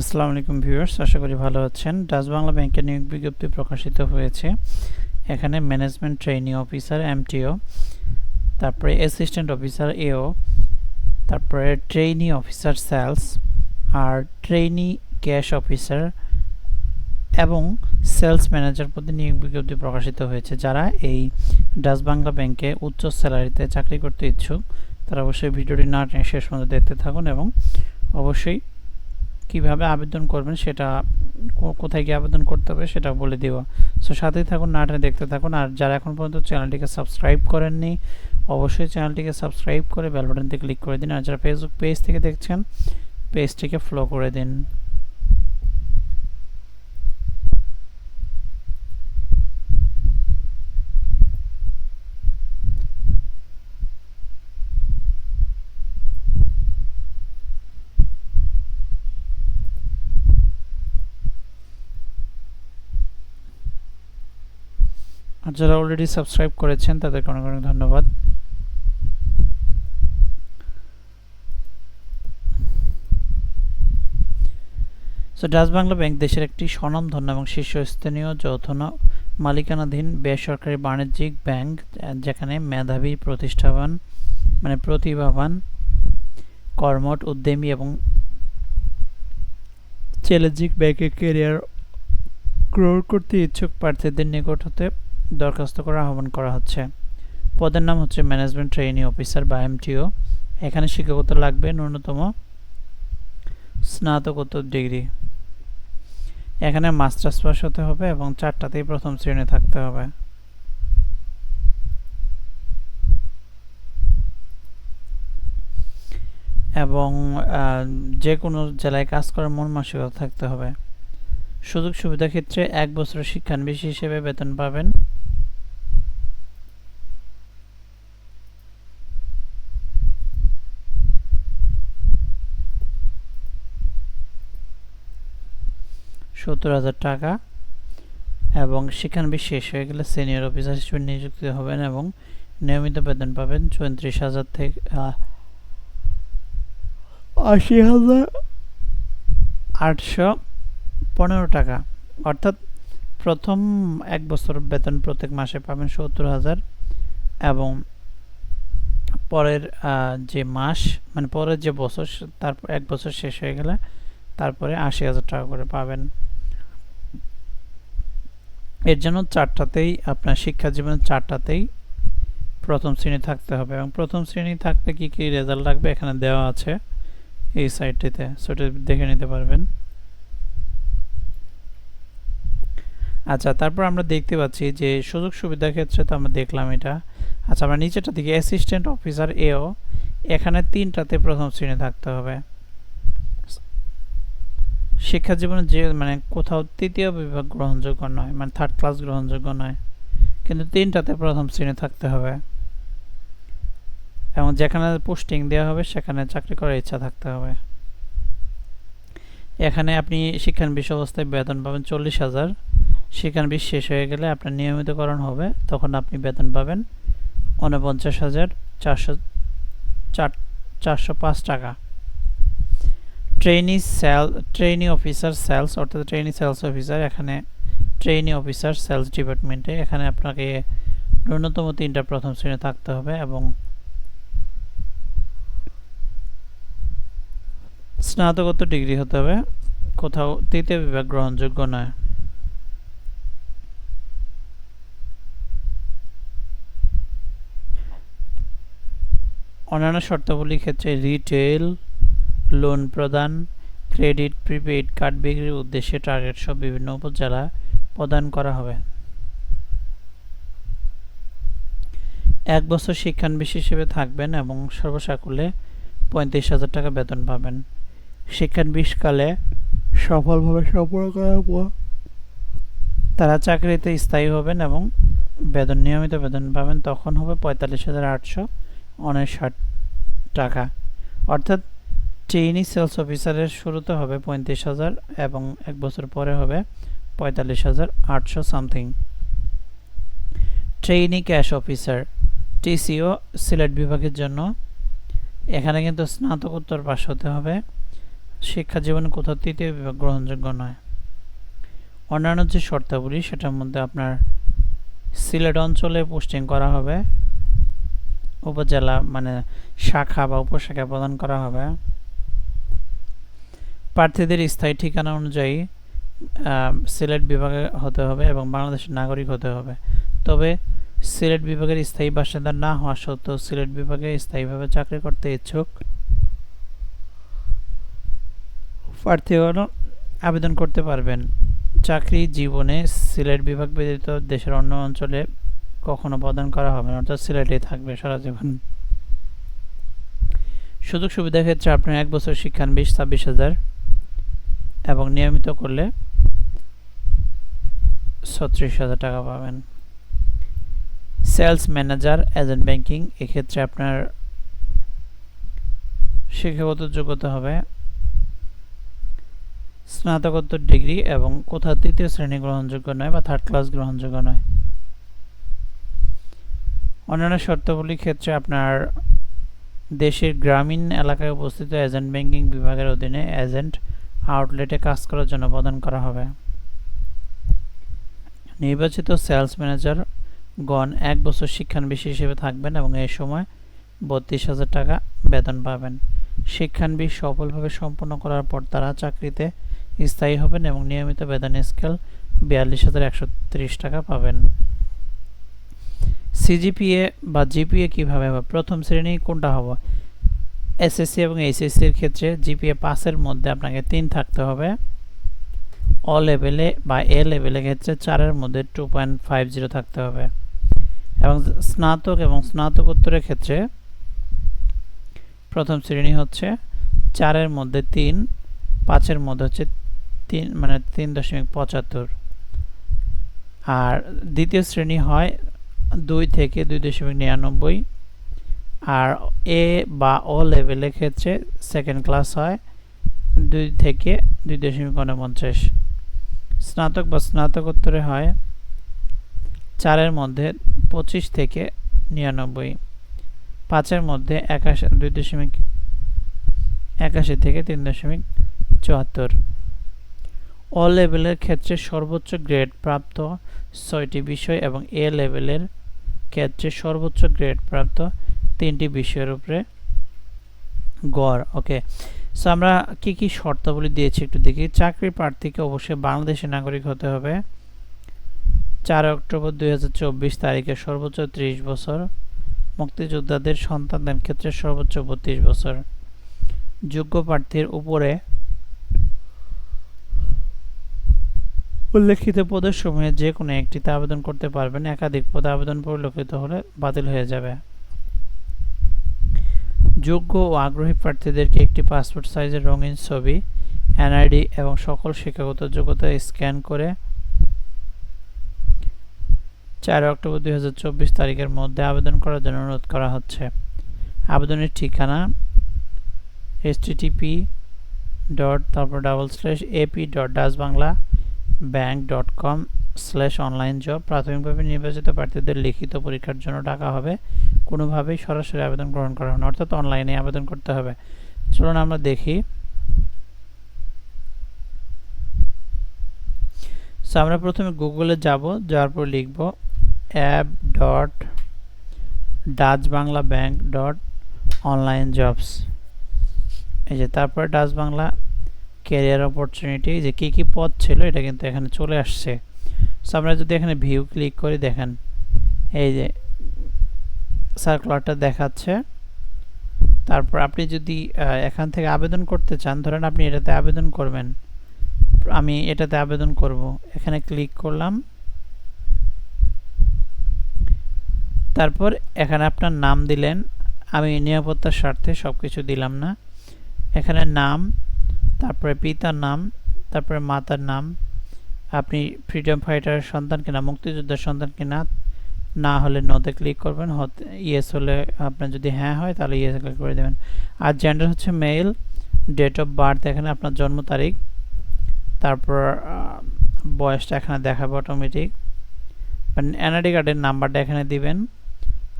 আসসালামু আলাইকুম ভিউয়ার্স, আশা করি ভালো আছেন। ডাচ বাংলা ব্যাংকের নিয়োগ বিজ্ঞপ্তি প্রকাশিত হয়েছে। এখানে ম্যানেজমেন্ট ট্রেনিং অফিসার, এমটিও, তারপরে অ্যাসিস্ট্যান্ট অফিসার, এও, তারপরে ট্রেনি অফিসার, সেলস, আর ট্রেনি ক্যাশ অফিসার এবং সেলস ম্যানেজার পদে নিয়োগ বিজ্ঞপ্তি প্রকাশিত হয়েছে। যারা এই ডাচ বাংলা ব্যাংকে উচ্চ স্যালারিতে চাকরি করতে ইচ্ছুক, তারা অবশ্যই ভিডিওটি না শেষ পর্যন্ত দেখতে থাকুন এবং অবশ্যই কীভাবে আবেদন করবেন সেটা কোথায় গিয়ে আবেদন করতে হবে সেটা বলে দেওয়া সো সাথেই থাকুন, না টেনে দেখতে থাকুন। আর যারা এখন পর্যন্ত চ্যানেলটিকে সাবস্ক্রাইব করেননি, অবশ্যই চ্যানেলটিকে সাবস্ক্রাইব করে বেল বাটনতে ক্লিক করে দিন। আর যারা ফেসবুক পেজ থেকে দেখছেন পেজটিকে ফলো করে দিন। যারা অলরেডি সাবস্ক্রাইব করেছেন, তাদেরকে অনেক অনেক ধন্যবাদ। সো ডাচ বাংলা ব্যাংক দেশের একটি স্বনামধন্য এবং শীর্ষস্থানীয় যৌথ মালিকানাধীন বেসরকারি বাণিজ্যিক ব্যাংক, যেখানে মেধাবী, প্রতিষ্ঠাবান মানে প্রতিভাবান কর্মট উদ্যমী এবং চ্যালেঞ্জিং ব্যাংকে ক্যারিয়ার গ্রহণ করতে ইচ্ছুক প্রার্থীদের নিকট হতে দরখাস্ত করার আহ্বান করা হচ্ছে। পদের নাম হচ্ছে ম্যানেজমেন্ট ট্রেনিং অফিসার বা এমটিও এখানে শিক্ষকতা লাগবে ন্যূনতম স্নাতকোত্তর ডিগ্রি। এখানে মাস্টার্স পাস হতে হবে এবং চারটাতেই প্রথম শ্রেণি থাকতে হবে। এবং যে কোনো জেলায় কাজ করার মন মানসিকতা থাকতে হবে। সুযোগ সুবিধা ক্ষেত্রে এক বছরের শিক্ষানবিশ হিসেবে বেতন পাবেন। সত্তর হাজার টাকা এবং শিক্ষানবিশ শেষ হয়ে গেলে সিনিয়র অফিসার হিসেবে নিযুক্ত হবেন এবং নিয়মিত বেতন পাবেন চৌত্রিশ হাজার থেকে আশি হাজার আটশো পনেরো টাকা। অর্থাৎ প্রথম এক বছর বেতন প্রত্যেক মাসে পাবেন সত্তর হাজার এবং পরের যে মাস মানে পরের যে বছর, তারপর এক বছর শেষ হয়ে গেলে তারপরে আশি হাজার টাকা করে পাবেন। এর জন্য চারটাতেই আপনার শিক্ষা জীবনের চারটাতেই প্রথম শ্রেণি থাকতে হবে এবং প্রথম শ্রেণি থাকতে কি কি রেজাল্ট লাগবে এখানে দেওয়া আছে এই সাইটটিতে সেটা দেখে নিতে পারবেন। আচ্ছা তারপর আমরা দেখতে পাচ্ছি যে সুযোগ সুবিধার ক্ষেত্রে তো আমরা দেখলাম এটা। আচ্ছা আমরা নিচেরটা দিকে অ্যাসিস্ট্যান্ট অফিসার এও এখানে তিনটাতে প্রথম শ্রেণি থাকতে হবে। শিক্ষা জীবনে যে মানে কোথাও তৃতীয় বিভাগ গ্রহণযোগ্য নয় মানে থার্ড ক্লাস গ্রহণযোগ্য নয়, কিন্তু তিনটাতে প্রথম শ্রেণি থাকতে হবে। এবং যেখানে পোস্টিং দেওয়া হবে, সেখানে চাকরি করার ইচ্ছা থাকতে হবে। এখানে আপনি শিক্ষানবিশ অবস্থায় বেতন পাবেন চল্লিশ হাজার। শিক্ষানবিশ শেষ হয়ে গেলে আপনার নিয়মিতকরণ হবে, তখন আপনি বেতন পাবেন উনপঞ্চাশ হাজার চারশো, চার, চারশো পাঁচ টাকা। Trainee sale trainee officer sales অর্থাৎ ট্রেনি সেলস অফিসার এখানে ট্রেনি অফিসার সেলস ডিপার্টমেন্টে এখানে আপনাকে ন্যূনতম তিনটা প্রথম শ্রেণি থাকতে হবে এবং স্নাতকোত্তর ডিগ্রি হতে হবে। কোথাও তৃতীয় বিভাগ গ্রহণযোগ্য নয়। অন্যান্য শর্তাবলীর ক্ষেত্রে রিটেল লোন প্রদান, ক্রেডিট, প্রিপেইড কার্ড বিক্রির উদ্দেশ্যে টার্গেট সহ বিভিন্ন উপজেলা প্রদান করা হবে। এক বছর শিক্ষানবিশ হিসেবে থাকবেন এবং সর্বসাকুল্যে পঁয়ত্রিশ হাজার টাকা বেতন পাবেন। শিক্ষানবিশকালে সফলভাবে সম্পন্ন করার পর তারা চাকরিতে স্থায়ী হবেন এবং বেতন, নিয়মিত বেতন পাবেন, তখন হবে পঁয়তাল্লিশ হাজার আটশো উনষাট টাকা। অর্থাৎ ট্রেনি সেলস অফিসারের শুরুতে হবে পঁয়ত্রিশ হাজার এবং এক বছর পরে হবে পঁয়তাল্লিশ হাজার আটশো something trainee cash officer TCO Sylhet বিভাগের জন্য। এখানে কিন্তু স্নাতকোত্তর পাস হতে হবে। শিক্ষা জীবনে কোথাও তৃতীয় বিভাগ গ্রহণযোগ্য নয়। অন্যান্য যে শর্তাবলী, সেটার মধ্যে আপনার সিলেট অঞ্চলে পোস্টিং করা হবে। উপজেলা মানে শাখা বা উপশাখা প্রদান করা হবে। প্রার্থীদের স্থায়ী ঠিকানা অনুযায়ী সিলেট বিভাগে হতে হবে এবং বাংলাদেশের নাগরিক হতে হবে। তবে সিলেট বিভাগের স্থায়ী বাসিন্দা না হওয়া সত্ত্বেও সিলেট বিভাগে স্থায়ীভাবে চাকরি করতে ইচ্ছুক প্রার্থীগণ আবেদন করতে পারবেন। চাকরি জীবনে সিলেট বিভাগ ব্যতীত দেশের অন্য অঞ্চলে কখনো প্রদান করা হবে না, অর্থাৎ সিলেটেই থাকবে সারা জীবন। সুযোগ সুবিধার ক্ষেত্রে আপনার এক বছর শিক্ষান বিশ, ছাব্বিশ হাজার। এবং নিয়মিত করলে ছত্রিশ হাজার টাকা পাবেন। সেলস ম্যানেজার, এজেন্ট ব্যাংকিং, এক্ষেত্রে আপনার শিক্ষাগত যোগ্যতা হবে স্নাতকোত্তর ডিগ্রি এবং কোথাও তৃতীয় শ্রেণি গ্রহণযোগ্য নয় বা থার্ড ক্লাস গ্রহণযোগ্য নয়। অন্যান্য শর্তাবলীর ক্ষেত্রে আপনার দেশের গ্রামীণ এলাকায় অবস্থিত এজেন্ট ব্যাংকিং বিভাগের অধীনে এজেন্ট আউটলেটে কাজ করার জন্য প্রদান করা হবে। নির্বাচিত সেলস ম্যানেজার গণ এক বছর শিক্ষানবিশ হিসেবে থাকবেন এবং এই সময় বত্রিশ হাজার টাকা বেতন পাবেন। শিক্ষানবিশ সফলভাবে সম্পন্ন করার পর তারা চাকরিতে স্থায়ী হবেন এবং নিয়মিত বেতন স্কেল বিয়াল্লিশ হাজার একশো ত্রিশ টাকা পাবেন। সিজিপিএ বা জিপিএ কীভাবে হবে? প্রথম শ্রেণি কোনটা হবে? এসএসসি এবং এইচএসসির ক্ষেত্রে জিপিএ পাসের মধ্যে আপনাকে তিন থাকতে হবে। অ লেভেলে বা এ লেভেলের ক্ষেত্রে চারের মধ্যে টু পয়েন্ট ফাইভ জিরো থাকতে হবে। এবং স্নাতক এবং স্নাতকোত্তরের ক্ষেত্রে প্রথম শ্রেণি হচ্ছে চারের মধ্যে তিন পাঁচের মধ্যে হচ্ছে তিন মানে তিন দশমিক পঁচাত্তর। আর দ্বিতীয় শ্রেণি হয় দুই থেকে দুই দশমিক নিরানব্বই আর এ বা ও লেভেলের ক্ষেত্রে সেকেন্ড ক্লাস হয় দুই থেকে দুই দশমিক উনপঞ্চাশ স্নাতক বা স্নাতকোত্তরে হয় চারের মধ্যে পঁচিশ থেকে নিরানব্বই। পাঁচের মধ্যে একাশি দুই দশমিক, একাশি থেকে তিন দশমিক চুয়াত্তর। ও লেভেলের ক্ষেত্রে সর্বোচ্চ গ্রেড প্রাপ্ত ছয়টি বিষয় এবং এ লেভেলের ক্ষেত্রে সর্বোচ্চ গ্রেড প্রাপ্ত তিনটি বিষয়ের উপরে গড় ওকে সো আমরা কি কি শর্তাবলী দিয়েছি একটু দেখি। চাকরি প্রার্থীকে অবশ্যই বাংলাদেশের নাগরিক হতে হবে। চার অক্টোবর দুই হাজার চব্বিশ তারিখে সর্বোচ্চ ত্রিশ বছর। মুক্তিযোদ্ধাদের সন্তানদের ক্ষেত্রে সর্বোচ্চ বত্রিশ বছর। যোগ্য প্রার্থীর উপরে উল্লেখিত পদের সময়ে যে কোনো একটিতে আবেদন করতে পারবেন। একাধিক পদে আবেদন পরিলক্ষিত হলে বাতিল হয়ে যাবে। যোগ্য ও আগ্রহী প্রার্থীদেরকে একটি পাসপোর্ট সাইজের রঙিন ছবি, এনআইডি এবং সকল শিক্ষাগত যোগ্যতা স্ক্যান করে চার অক্টোবর দু হাজার চব্বিশ তারিখের মধ্যে আবেদন করার জন্য অনুরোধ করা হচ্ছে। আবেদনের ঠিকানা এইচটিটিপি ডট তারপর double slash AP dot Dutch Bangla bank dot com slash online job প্রাথমিকভাবে নির্বাচিত প্রার্থীদের লিখিত পরীক্ষার জন্য ডাকা হবে। কোনোভাবেই সরাসরি আবেদন গ্রহণ করা হবে না, অর্থাৎ অনলাইনে আবেদন করতে হবে। চলুন আমরা দেখি। সো আমরা প্রথমে গুগলে যাব, যাওয়ার পর লিখব app dot Dutch Bangla bank dot online jobs এই যে তারপরে ডাচ বাংলা ক্যারিয়ার অপরচুনিটি যে কী কী পদ ছিল, এটা কিন্তু এখানে চলে আসছে। সো আমরা যদি এখানে ভিউ ক্লিক করি, দেখেন, এই যে সার্কুলারটা দেখাচ্ছে। তারপর আপনি যদি এখান থেকে আবেদন করতে চান, ধরেন আপনি এটাতে আবেদন করবেন। আমি এটাতে আবেদন করব। এখানে ক্লিক করলাম। তারপর এখানে আপনার নাম দিলেন। আমি নিরাপত্তার স্বার্থে সব কিছু দিলাম না। এখানে নাম, তারপরে পিতার নাম, তারপরে মাতার নাম আপনি ফ্রিডম ফাইটারের সন্তান কিনা, মুক্তিযোদ্ধার সন্তান কিনা, না হলে নতে ক্লিক করবেন। ইয়েস হলে আপনার যদি হ্যাঁ হয়, তাহলে ইয়েস ক্লিক করে দেবেন। আর জেন্ডার হচ্ছে মেল ডেট অফ বার্থ এখানে আপনার জন্ম তারিখ, তারপর বয়সটা এখানে দেখাবে অটোমেটিক এনআইডি কার্ডের নাম্বারটা এখানে দিবেন।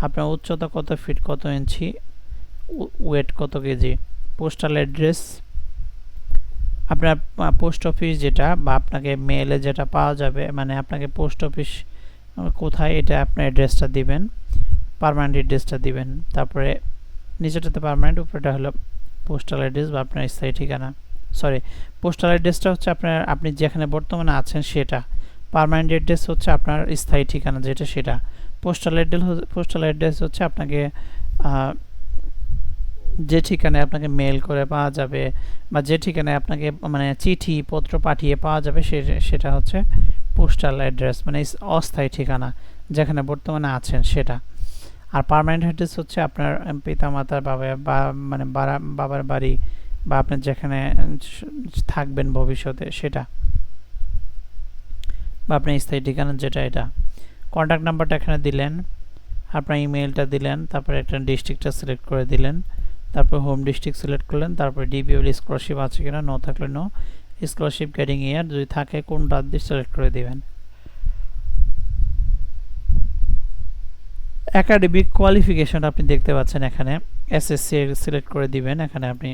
আপনার উচ্চতা কত ফিট কত ইঞ্চি ওয়েট কত কেজি পোস্টাল অ্যাড্রেস আপনার পোস্ট অফিস যেটা বা আপনাকে মেলে যেটা পাওয়া যাবে মানে আপনাকে পোস্ট অফিস কোথায় এটা আপনার অ্যাড্রেসটা দিবেন পারমানেন্ট অ্যাড্রেসটা দিবেন, তারপরে নিচেটাতে পারমানেন্ট উপরেটা হলো পোস্টাল অ্যাড্রেস বা আপনার স্থায়ী ঠিকানা সরি পোস্টাল অ্যাড্রেসটা হচ্ছে আপনার, আপনি যেখানে বর্তমানে আছেন সেটা পারমানেন্ট অ্যাড্রেস হচ্ছে আপনার স্থায়ী ঠিকানা যেটা সেটা পোস্টাল অ্যাড্রেস পোস্টাল অ্যাড্রেস হচ্ছে আপনাকে যে ঠিকানায় আপনাকে মেল করে পাওয়া যাবে বা যে ঠিকানায় আপনাকে মানে চিঠি, পত্র পাঠিয়ে পাওয়া যাবে সে- সেটা হচ্ছে পোস্টাল অ্যাড্রেস মানে অস্থায়ী ঠিকানা যেখানে বর্তমানে আছেন সেটা। আর পার্মানেন্ট অ্যাড্রেস হচ্ছে আপনার পিতা মাতার বাবা, বা মানে বাবার বাড়ি বা আপনি যেখানে থাকবেন ভবিষ্যতে সেটা। বা আপনার স্থায়ী ঠিকানা যেটা এটা। কন্ট্যাক্ট নাম্বারটা এখানে দিলেন, আপনার ইমেলটা দিলেন, তারপরে একটা ডিস্ট্রিক্টটা সিলেক্ট করে দিলেন। তারপর হোম ডিস্ট্রিক্ট সিলেক্ট করলেন, তারপর ডিবিএল স্কলারশিপ আছে কিনা নো থাকলে নো স্কলারশিপ গেটিং ইয়ার যদি থাকে কোন রাত দিয়ে সিলেক্ট করে দিবেন? একাডেমিক কোয়ালিফিকেশন আপনি দেখতে পাচ্ছেন এখানে। এসএসসি সিলেক্ট করে দিবেন, এখানে আপনি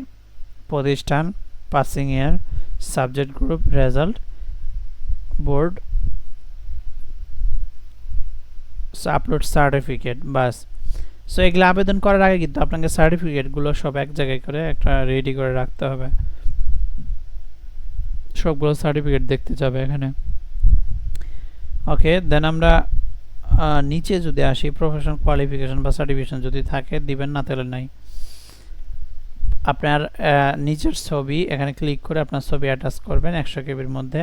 প্রতিষ্ঠান passing year subject group result board upload certificate বাস। সো এগুলো আবেদন করার আগে কিন্তু আপনাকে সার্টিফিকেটগুলো সব এক জায়গায় করে একটা রেডি করে রাখতে হবে। সবগুলো সার্টিফিকেট দেখতে যাবে এখানে। ওকে দেন আমরা নিচে যদি আসি প্রফেশনাল কোয়ালিফিকেশন বা সার্টিফিকেশন যদি থাকে, দিবেন না তাহলে নাই। আপনার নিচের ছবি, এখানে ক্লিক করে আপনার ছবি অ্যাটাচ করবেন একশো কেবির মধ্যে।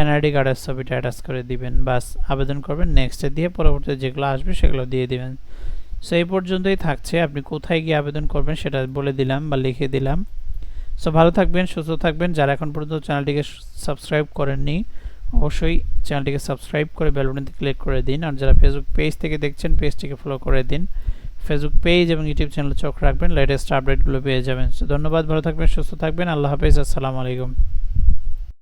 এনআইডি কার্ডের ছবিটা অ্যাটাচ করে দিবেন। বাস, আবেদন করবেন। নেক্সটে দিয়ে পরবর্তী যেগুলো আসবে সেগুলো দিয়ে দিবেন। সো এই পর্যন্তই থাকছে। আপনি কোথায় গিয়ে আবেদন করবেন সেটা বলে দিলাম বা লিখে দিলাম। সো ভালো থাকবেন, সুস্থ থাকবেন। যারা এখন পর্যন্ত চ্যানেলটিকে সাবস্ক্রাইব করেননি, অবশ্যই চ্যানেলটিকে সাবস্ক্রাইব করে বেল বাটনটি ক্লিক করে দিন। আর যারা ফেসবুক পেজ থেকে দেখছেন পেজটিকে ফলো করে দিন। ফেসবুক পেজ এবং ইউটিউব চ্যানেলে চোখ রাখবেন। লেটেস্ট আপডেটগুলো পেয়ে যাবেন। সো ধন্যবাদ, ভালো থাকবেন, সুস্থ থাকবেন। আল্লাহ হাফেজ, আসসালামু আলাইকুম।